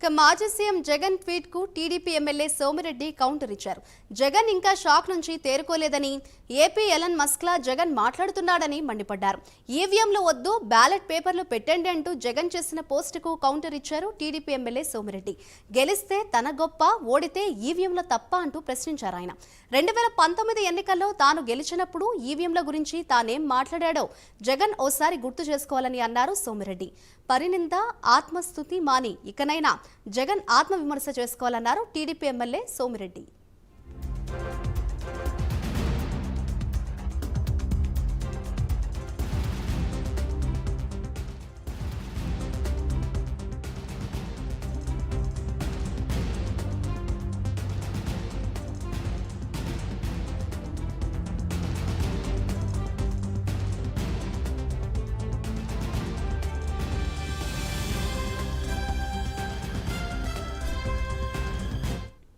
ఇక మాజీ సీఎం జగన్ ట్వీట్కు టీడీపీ ఎమ్మెల్యే సోమిరెడ్డి కౌంటర్ ఇచ్చారు. జగన్ ఇంకా షాక్ నుంచి తేరుకోలేదని ఏపీ ఎలన్ మస్క్లా జగన్ మాట్లాడుతున్నాడని మండిపడ్డారు. ఈవీఎంలు వద్దు బ్యాలెట్ పేపర్లు పెట్టండి అంటూ జగన్ చేసిన పోస్టుకు కౌంటర్ ఇచ్చారు టీడీపీ ఎమ్మెల్యే సోమిరెడ్డి. గెలిస్తే తన గొప్ప ఓడితే ఈవీఎంల తప్ప అంటూ ప్రశ్నించారు ఆయన. రెండు వేల పంతొమ్మిది ఎన్నికల్లో తాను గెలిచినప్పుడు ఈవీఎంల గురించి తానేం మాట్లాడాడో జగన్ ఓసారి గుర్తు చేసుకోవాలని అన్నారు సోమిరెడ్డి. పరినింద ఆత్మస్థుతి మాని ఇకనైనా జగన్ ఆత్మవిమర్శ చేసుకోవాలన్నారు టీడీపీ ఎమ్మెల్యే సోమిరెడ్డి.